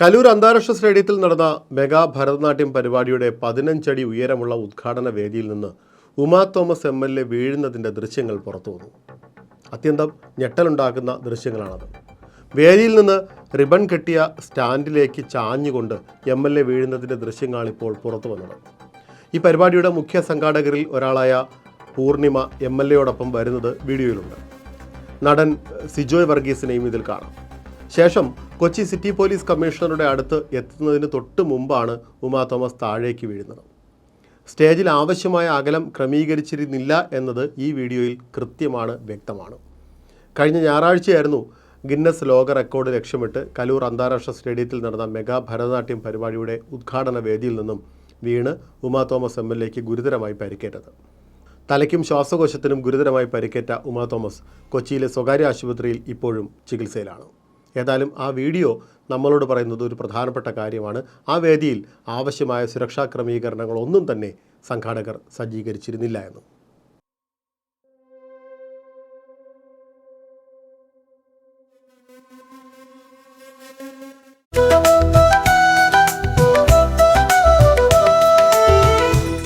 കലൂർ അന്താരാഷ്ട്ര സ്റ്റേഡിയത്തിൽ നടന്ന മെഗാ ഭരതനാട്യം പരിപാടിയുടെ പതിനഞ്ചടി ഉയരമുള്ള ഉദ്ഘാടന വേദിയിൽ നിന്ന് Uma Thomas M L A വീഴുന്നതിന്റെ ദൃശ്യങ്ങൾ പുറത്തു വന്നു. അത്യന്തം ഞെട്ടലുണ്ടാക്കുന്ന ദൃശ്യങ്ങളാണത്. വേദിയിൽ നിന്ന് റിബൺ കെട്ടിയ സ്റ്റാൻഡിലേക്ക് ചാഞ്ഞുകൊണ്ട് എം എൽ എ വീഴുന്നതിന്റെ ദൃശ്യങ്ങളാണ് ഇപ്പോൾ പുറത്തു വന്നത്. ഈ പരിപാടിയുടെ മുഖ്യ സംഘാടകരിൽ ഒരാളായ പൂർണിമ എം എൽ എയോടൊപ്പം വരുന്നത് വീഡിയോയിലുണ്ട്. നടൻ സിജോയ് വർഗീസിനെയും ഇതിൽ കാണാം. ശേഷം കൊച്ചി സിറ്റി പോലീസ് കമ്മീഷണറുടെ അടുത്ത് എത്തുന്നതിന് തൊട്ട് മുമ്പാണ് ഉമാ തോമസ് താഴേക്ക് വീഴുന്നത്. സ്റ്റേജിൽ ആവശ്യമായ അകലം ക്രമീകരിച്ചിരുന്നില്ല എന്നത് ഈ വീഡിയോയിൽ കൃത്യമാണ് വ്യക്തമാണ്. കഴിഞ്ഞ ഞായറാഴ്ചയായിരുന്നു ഗിന്നസ് ലോക റെക്കോർഡ് ലക്ഷ്യമിട്ട് കലൂർ അന്താരാഷ്ട്ര സ്റ്റേഡിയത്തിൽ നടന്ന മെഗാ ഭരതനാട്യം പരിപാടിയുടെ ഉദ്ഘാടന വേദിയിൽ നിന്നും വീണ് ഉമാ തോമസ് എം എൽ എക്ക് ഗുരുതരമായി പരിക്കേറ്റത്. തലയ്ക്കും ശ്വാസകോശത്തിനും ഗുരുതരമായി പരിക്കേറ്റ ഉമാ തോമസ് കൊച്ചിയിലെ സ്വകാര്യ ആശുപത്രിയിൽ ഇപ്പോഴും ചികിത്സയിലാണ്. ഏതായാലും ആ വീഡിയോ നമ്മളോട് പറയുന്നത് ഒരു പ്രധാനപ്പെട്ട കാര്യമാണ് ആ വേദിയിൽ ആവശ്യമായ സുരക്ഷാ ക്രമീകരണങ്ങളൊന്നും തന്നെ സംഘാടകർ സജ്ജീകരിച്ചിരുന്നില്ല എന്ന്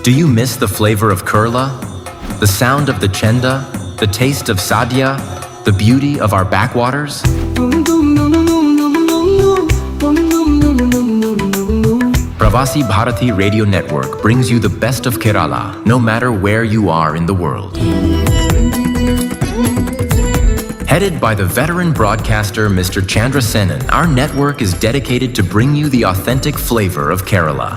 Do you miss the flavor of Kurla? The sound of the chenda? The taste of sadhya? The beauty of our backwaters? Pravasi Bharati Radio Network brings you the best of Kerala, no matter where you are in the world. Headed by the veteran broadcaster Mr. Chandra Senan, our network is dedicated to bring you the authentic flavor of Kerala.